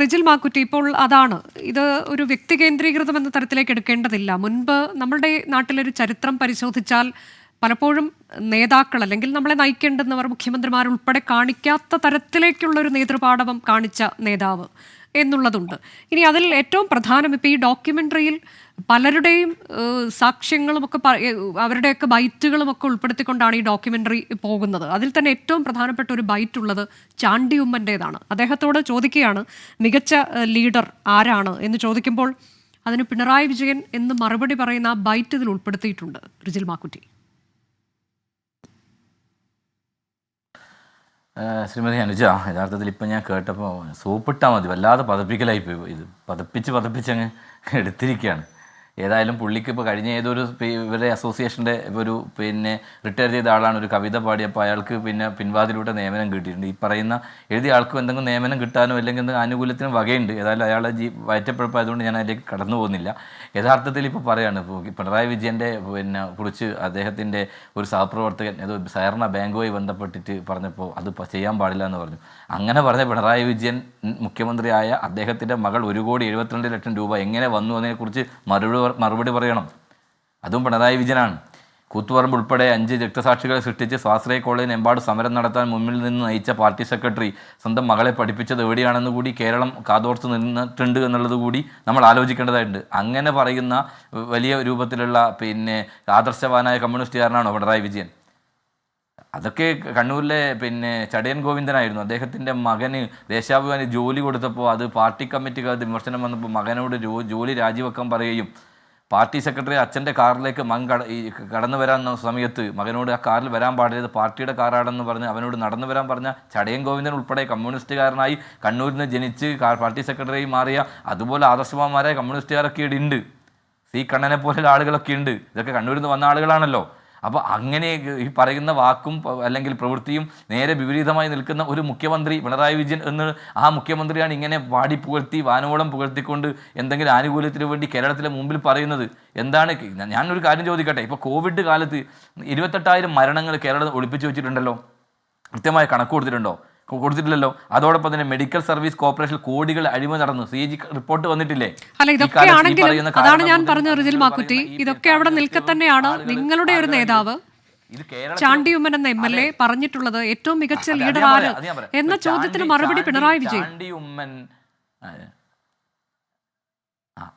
റിജിൽ മാക്കുറ്റി ഇപ്പോൾ അതാണ്. ഇത് ഒരു വ്യക്തി കേന്ദ്രീകൃതം എന്ന തരത്തിലേക്ക് എടുക്കേണ്ടതില്ല. മുൻപ് നമ്മളുടെ നാട്ടിലൊരു ചരിത്രം പരിശോധിച്ചാൽ പലപ്പോഴും നേതാക്കൾ അല്ലെങ്കിൽ നമ്മളെ നയിക്കേണ്ടെന്നവർ മുഖ്യമന്ത്രിമാർ ഉൾപ്പെടെ കാണിക്കാത്ത തരത്തിലേക്കുള്ള ഒരു നേതൃപാടവം കാണിച്ച നേതാവ് എന്നുള്ളതുണ്ട്. ഇനി അതിൽ ഏറ്റവും പ്രധാനം ഇപ്പോൾ ഈ ഡോക്യുമെന്ററിയിൽ പലരുടെയും സാക്ഷ്യങ്ങളും ഒക്കെ അവരുടെയൊക്കെ ബൈറ്റുകളും ഒക്കെ ഉൾപ്പെടുത്തിക്കൊണ്ടാണ് ഈ ഡോക്യുമെന്ററി പോകുന്നത്. അതിൽ തന്നെ ഏറ്റവും പ്രധാനപ്പെട്ട ഒരു ബൈറ്റ് ഉള്ളത് ചാണ്ടി ഉമ്മന്റേതാണ്. അദ്ദേഹത്തോട് ചോദിക്കുകയാണ് മികച്ച ലീഡർ ആരാണ് എന്ന് ചോദിക്കുമ്പോൾ അതിന് പിണറായി വിജയൻ എന്ന് മറുപടി പറയുന്ന ആ ബൈറ്റ് ഇതിൽ ഉൾപ്പെടുത്തിയിട്ടുണ്ട്. റിജിൽ മാക്കുറ്റി. ശ്രീമതി അനുജ യഥാർത്ഥത്തിൽ ഇപ്പം ഞാൻ കേട്ടപ്പോൾ സൂപ്പിട്ടാൽ മതി. വല്ലാതെ പതപ്പിക്കലായി പോയി. ഇത് പതപ്പിച്ച് പതപ്പിച്ച് അങ്ങ് എടുത്തിരിക്കുകയാണ്. ഏതായാലും പുള്ളിക്ക് ഇപ്പോൾ കഴിഞ്ഞ ഏതൊരു ഇവരുടെ അസോസിയേഷന്റെ ഒരു പിന്നെ റിട്ടയർ ചെയ്ത ആളാണ് ഒരു കവിത പാടിയപ്പോൾ അയാൾക്ക് പിന്നെ പിൻവാതിലൂടെ നിയമനം കിട്ടിയിട്ടുണ്ട്. ഈ പറയുന്ന എഴുതിയ ആൾക്കും എന്തെങ്കിലും നിയമനം കിട്ടാനോ അല്ലെങ്കിൽ എന്തെങ്കിലും ആനുകൂല്യത്തിനും വകയുണ്ട്. ഏതായാലും അയാളെ ജീ വയറ്റപ്പഴപ്പായതുകൊണ്ട് ഞാൻ അതിലേക്ക് കടന്നു പോകുന്നില്ല. യഥാർത്ഥത്തിൽ ഇപ്പോൾ പറയാണ് പിണറായി വിജയന്റെ പിന്നെ കുറിച്ച് അദ്ദേഹത്തിന്റെ ഒരു സഹപ്രവർത്തകൻ ഏതോ സഹകരണ ബാങ്കുമായി ബന്ധപ്പെട്ടിട്ട് പറഞ്ഞപ്പോൾ അത് ചെയ്യാൻ പാടില്ല എന്ന് പറഞ്ഞു. അങ്ങനെ പറഞ്ഞ പിണറായി വിജയൻ മുഖ്യമന്ത്രിയായ അദ്ദേഹത്തിന്റെ മകൾ ഒരു കോടി എഴുപത്തിരണ്ട് ലക്ഷം രൂപ എങ്ങനെ വന്നു എന്നതിനെക്കുറിച്ച് മറുപടി മറുപടി പറയണം. അതും പിണറായി വിജയനാണ്. കൂത്തുപറമ്പ് ഉൾപ്പെടെ അഞ്ച് രക്തസാക്ഷികളെ സൃഷ്ടിച്ച് സ്വാശ്രയ കോളേജിന് എമ്പാട് സമരം നടത്താൻ മുന്നിൽ നിന്ന് നയിച്ച പാർട്ടി സെക്രട്ടറി സ്വന്തം മകളെ പഠിപ്പിച്ചത് എവിടെയാണെന്ന് കൂടി കേരളം കാതോർത്ത് നിന്നിട്ടുണ്ട് എന്നുള്ളത് കൂടി നമ്മൾ ആലോചിക്കേണ്ടതായിട്ടുണ്ട്. അങ്ങനെ പറയുന്ന വലിയ രൂപത്തിലുള്ള പിന്നെ ആദർശവാനായ കമ്മ്യൂണിസ്റ്റുകാരനാണോ പിണറായി വിജയൻ? അതൊക്കെ കണ്ണൂരിലെ പിന്നെ ചടയൻ ഗോവിന്ദനായിരുന്നു. അദ്ദേഹത്തിന്റെ മകന് ദേശാഭിമാനി ജോലി കൊടുത്തപ്പോൾ അത് പാർട്ടി കമ്മിറ്റിക്ക് വിമർശനം വന്നപ്പോൾ മകനോട് ജോലി രാജിവെക്കാൻ പറയുകയും പാർട്ടി സെക്രട്ടറി അച്ഛന്റെ കാറിലേക്ക് മകൻ കട ഈ കടന്നു വരാൻ സമയത്ത് മകനോട് ആ കാറിൽ വരാൻ പാടില്ലത് പാർട്ടിയുടെ കാറാണെന്ന് പറഞ്ഞ് അവനോട് നടന്നു വരാൻ പറഞ്ഞ ചടയൻ ഗോവിന്ദൻ ഉൾപ്പെടെ കമ്മ്യൂണിസ്റ്റുകാരനായി കണ്ണൂരിൽ നിന്ന് ജനിച്ച് പാർട്ടി സെക്രട്ടറി മാറിയ അതുപോലെ ആദർശവാന്മാരായ കമ്മ്യൂണിസ്റ്റുകാരൊക്കെ ഉണ്ട് സി കണ്ണനെ പോലെയുള്ള ആളുകളൊക്കെ ഉണ്ട്. ഇതൊക്കെ കണ്ണൂരിൽ നിന്ന് വന്ന ആളുകളാണല്ലോ. അപ്പോൾ അങ്ങനെ ഈ പറയുന്ന വാക്കും അല്ലെങ്കിൽ പ്രവൃത്തിയും നേരെ വിപരീതമായി നിൽക്കുന്ന ഒരു മുഖ്യമന്ത്രി പിണറായി വിജയൻ എന്ന് ആ മുഖ്യമന്ത്രിയാണ് ഇങ്ങനെ വാടി പുകഴ്ത്തി വാനോളം പുകഴ്ത്തിക്കൊണ്ട് എന്തെങ്കിലും ആനുകൂല്യത്തിന് വേണ്ടി കേരളത്തിലെ മുമ്പിൽ പറയുന്നത്. എന്താണ് ഞാനൊരു കാര്യം ചോദിക്കട്ടെ. ഇപ്പോൾ കോവിഡ് കാലത്ത് ഇരുപത്തെട്ടായിരം മരണങ്ങൾ കേരളം ഒളിപ്പിച്ചു വെച്ചിട്ടുണ്ടല്ലോ. കൃത്യമായ കണക്ക് കൊടുത്തിട്ടുണ്ടോ? കൊടുത്തിട്ടില്ലല്ലോ. അതോടൊപ്പം തന്നെ മെഡിക്കൽ സർവീസ് കോർപ്പറേഷൻ കോടികൾ അഴിമതി നടന്നു. സി ജി റിപ്പോർട്ട് വന്നിട്ടില്ലേ? അല്ല ഇതൊക്കെയാണെങ്കിലും അതാണ് ഞാൻ പറഞ്ഞ റിജിൽ മാക്കുറ്റി ഇതൊക്കെ അവിടെ നിൽക്കെ തന്നെയാണ് നിങ്ങളുടെ ഒരു നേതാവ് ഇത് കേരളത്തിൽ- ചാണ്ടി ഉമ്മൻ എന്ന എം എൽ എ പറഞ്ഞിട്ടുള്ളത് ഏറ്റവും മികച്ച ലീഡർ ആര്. എന്ന ചോദ്യത്തിന് മറുപടി പിണറായി വിജയൻ.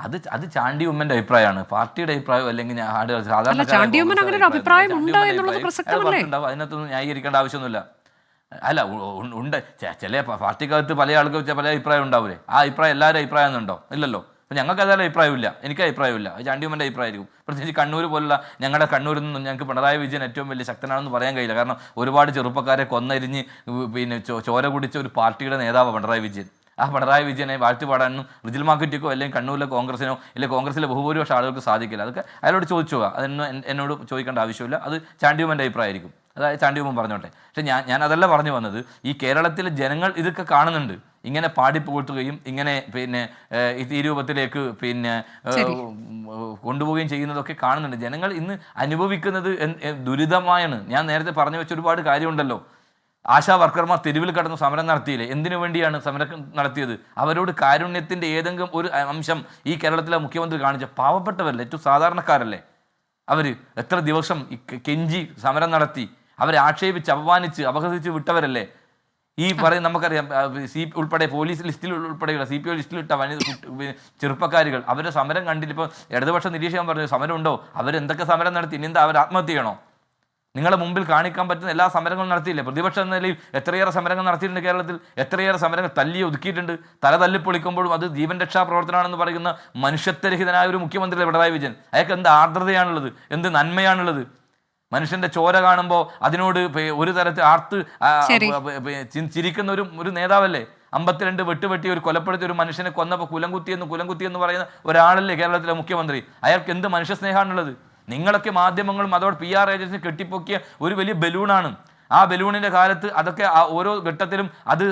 അത് അത് ചാണ്ടി ഉമ്മന്റെ അഭിപ്രായമാണ്. പാർട്ടിയുടെ അഭിപ്രായം അല്ലെങ്കിൽ സാധാരണ ചാണ്ടി ഉമ്മൻ അങ്ങനെ ഒരു അഭിപ്രായം ഉണ്ട് എന്നുള്ളത് പ്രസക്തമല്ലേ? അതിനകത്തൊന്നും ന്യായീകരിക്കേണ്ട ആവശ്യമൊന്നുമില്ല. അല്ല ഉണ്ട് ചില പാർട്ടിക്കകത്ത് പല ആൾക്ക് പല അഭിപ്രായം ഉണ്ടാവില്ലേ ആ അഭിപ്രായം എല്ലാവരും അഭിപ്രായം എന്നുണ്ടോ ഇല്ലല്ലോ. അപ്പം ഞങ്ങൾക്ക് അതായാലും അഭിപ്രായമില്ല. എനിക്ക് അഭിപ്രായമില്ല. അത് ചാണ്ടി ഉമ്മന്റെ അഭിപ്രായമായിരിക്കും. പ്രത്യേകിച്ച് കണ്ണൂർ പോലുള്ള ഞങ്ങളുടെ കണ്ണൂരിൽ നിന്നും ഞങ്ങൾക്ക് പിണറായി വിജയൻ ഏറ്റവും വലിയ ശക്തനാണെന്ന് പറയാൻ കഴിയില്ല. കാരണം ഒരുപാട് ചെറുപ്പക്കാരെ കൊന്നരിഞ്ഞ് പിന്നെ ചോര കുടിച്ച ഒരു പാർട്ടിയുടെ നേതാവ് പിണറായി വിജയൻ. ആ പിണറായി വിജയനെ വാഴ്ത്തി പാടാനും റിജിൽ മാർക്കറ്റിക്കോ അല്ലെങ്കിൽ കണ്ണൂരിലെ കോൺഗ്രസിനോ അല്ലെങ്കിൽ കോൺഗ്രസിലെ ബഹുഭൂരിപക്ഷം ആളുകൾക്ക് സാധിക്കില്ല. അതൊക്കെ അയാളോട് ചോദിച്ചു പോകാം. അതൊന്നും എന്നോട് ചോദിക്കേണ്ട ആവശ്യമില്ല. അത് ചാണ്ടിയമ്മന്റെ അഭിപ്രായമായിരിക്കും. അതായത് ചാണ്ടിയുമൻ പറഞ്ഞോട്ടെ. പക്ഷെ ഞാൻ ഞാൻ അതല്ല പറഞ്ഞു വന്നത്. ഈ കേരളത്തിലെ ജനങ്ങൾ ഇതൊക്കെ കാണുന്നുണ്ട്. ഇങ്ങനെ പാടിപ്പുകഴ്ത്തുകയും ഇങ്ങനെ പിന്നെ ഈ- രൂപത്തിലേക്ക് പിന്നെ കൊണ്ടുപോവുകയും ചെയ്യുന്നതൊക്കെ കാണുന്നുണ്ട്. ജനങ്ങൾ ഇന്ന് അനുഭവിക്കുന്നത് ദുരിതമായാണ്. ഞാൻ നേരത്തെ പറഞ്ഞു വെച്ച ഒരുപാട് കാര്യമുണ്ടല്ലോ. ആശാ വർക്കർമാർ തെരുവിൽ കടന്ന് സമരം നടത്തിയില്ലേ? എന്തിനു വേണ്ടിയാണ് സമരം നടത്തിയത്? അവരോട് കാരുണ്യത്തിന്റെ ഏതെങ്കിലും ഒരു അംശം ഈ കേരളത്തിലെ മുഖ്യമന്ത്രി കാണിച്ച പാവപ്പെട്ടവരല്ലേ? ഏറ്റവും സാധാരണക്കാരല്ലേ? അവർ എത്ര ദിവസം കെഞ്ചി സമരം നടത്തി? അവരെ ആക്ഷേപിച്ച് അപമാനിച്ച് അപഹസിച്ച് വിട്ടവരല്ലേ? ഈ പറയും നമുക്കറിയാം സി ഉൾപ്പെടെ പോലീസ് ലിസ്റ്റിൽ ഉൾപ്പെടെയുള്ള സി പി ഒ ലിസ്റ്റിലിട്ട വനിത ചെറുപ്പക്കാരികൾ അവരുടെ സമരം കണ്ടിട്ടിപ്പോൾ ഇടതുപക്ഷ നിരീക്ഷിക്കാൻ പറഞ്ഞു സമരം ഉണ്ടോ അവരെന്തൊക്കെ സമരം നടത്തി? ഇനി എന്താ അവർ ആത്മഹത്യ ചെയ്യണോ? നിങ്ങളെ മുമ്പിൽ കാണിക്കാൻ പറ്റുന്ന എല്ലാ സമരങ്ങളും നടത്തിയില്ലേ? പ്രതിപക്ഷ എന്ന നിലയിൽ എത്രയേറെ സമരങ്ങൾ നടത്തിയിട്ടുണ്ട് കേരളത്തിൽ എത്രയേറെ സമരങ്ങൾ തല്ലി ഒതുക്കിയിട്ടുണ്ട്. തല തല്ലി പൊളിക്കുമ്പോഴും അത് ജീവൻ രക്ഷാ പ്രവർത്തനമാണെന്ന് പറയുന്ന മനുഷ്യത്വരഹിതനായ ഒരു മുഖ്യമന്ത്രി പിണറായി വിജയൻ അയാൾക്ക് എന്ത് ആർദ്രതയാണുള്ളത്? എന്ത് നന്മയാണുള്ളത്? മനുഷ്യന്റെ ചോര കാണുമ്പോൾ അതിനോട് ഒരു തരത്തിൽ ആർത്ത് ചിരിക്കുന്ന ഒരു ഒരു നേതാവല്ലേ? അമ്പത്തിരണ്ട് വെട്ടുവെട്ടി ഒരു കൊലപ്പെടുത്തി ഒരു മനുഷ്യനെ കൊന്നപ്പോൾ കുലംകുത്തി എന്ന് കുലംകുത്തി എന്ന് പറയുന്ന ഒരാളല്ലേ കേരളത്തിലെ മുഖ്യമന്ത്രി? അയാൾക്ക് എന്ത് മനുഷ്യ സ്നേഹമാണുള്ളത് നിങ്ങളൊക്കെ മാധ്യമങ്ങളും അതോടെ പി ആർ ഏജൻസി കെട്ടിപ്പൊക്കിയ ഒരു വലിയ ബലൂണാണ്. ആ ബലൂണിന്റെ കാലത്ത് അതൊക്കെ ആ ഓരോ ഘട്ടത്തിലും അത്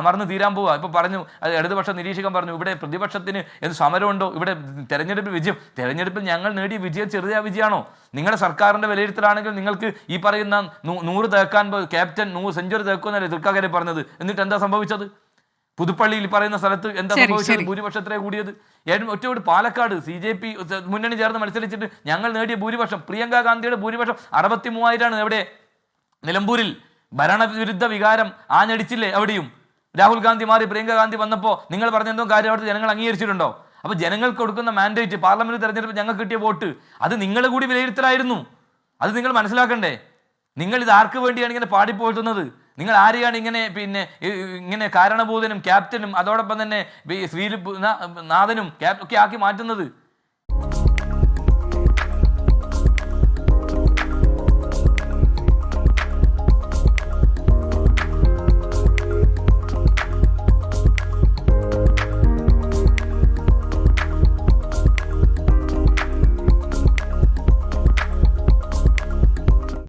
അമർന്ന് തീരാൻ പോവുക ഇപ്പൊ പറഞ്ഞു ഇടതുപക്ഷ നിരീക്ഷകൻ പറഞ്ഞു ഇവിടെ പ്രതിപക്ഷത്തിന് എന്ത് സമരമുണ്ടോ? ഇവിടെ തെരഞ്ഞെടുപ്പ് വിജയം. തെരഞ്ഞെടുപ്പിൽ ഞങ്ങൾ നേടിയ വിജയം ചെറിയ വിജയമാണോ? നിങ്ങളുടെ സർക്കാരിന്റെ വിലയിരുത്തലാണെങ്കിൽ നിങ്ങൾക്ക് ഈ പറയുന്ന നൂറ് തേക്കാൻ ക്യാപ്റ്റൻ നൂറ് സെഞ്ചുറി തേക്കുമെന്നല്ലേ തൃക്കാക്കരെ പറഞ്ഞത്. എന്നിട്ട് എന്താ സംഭവിച്ചത്? പുതുപ്പള്ളിയിൽ പറയുന്ന സ്ഥലത്ത് എന്താ സംഭവിച്ചത്? ഭൂരിപക്ഷത്തിലേ കൂടിയത്. ഏറ്റവും ഒറ്റയോട് പാലക്കാട് സി ജെ പി മുന്നണി ചേർന്ന് മത്സരിച്ചിട്ട് ഞങ്ങൾ നേടിയ ഭൂരിപക്ഷം. പ്രിയങ്ക ഗാന്ധിയുടെ ഭൂരിപക്ഷം അറുപത്തി മൂവായിരമാണ് എവിടെ? നിലമ്പൂരിൽ ഭരണവിരുദ്ധ വികാരം ആഞ്ഞടിച്ചില്ലേ എവിടെയും രാഹുൽ ഗാന്ധി മാറി പ്രിയങ്ക ഗാന്ധി വന്നപ്പോൾ നിങ്ങൾ പറഞ്ഞ എന്തോ കാര്യം അവിടുത്തെ ജനങ്ങൾ അംഗീകരിച്ചിട്ടുണ്ടോ? അപ്പോൾ ജനങ്ങൾക്ക് കൊടുക്കുന്ന മാൻഡേറ്റ് പാർലമെന്റ് തെരഞ്ഞെടുപ്പ് ഞങ്ങൾക്ക് കിട്ടിയ വോട്ട് അത് നിങ്ങൾ കൂടി വിലയിരുത്തലായിരുന്നു. അത് നിങ്ങൾ മനസ്സിലാക്കണ്ടേ? നിങ്ങൾ ഇത് ആർക്ക് വേണ്ടിയാണ് ഇങ്ങനെ പാടിപ്പോഴ്ത്തുന്നത് നിങ്ങൾ ആരെയാണ് ഇങ്ങനെ പിന്നെ ഇങ്ങനെ കാരണഭൂതനും ക്യാപ്റ്റനും അതോടൊപ്പം തന്നെ ശ്രീ നാഥനും ഒക്കെ ആക്കി മാറ്റുന്നത്?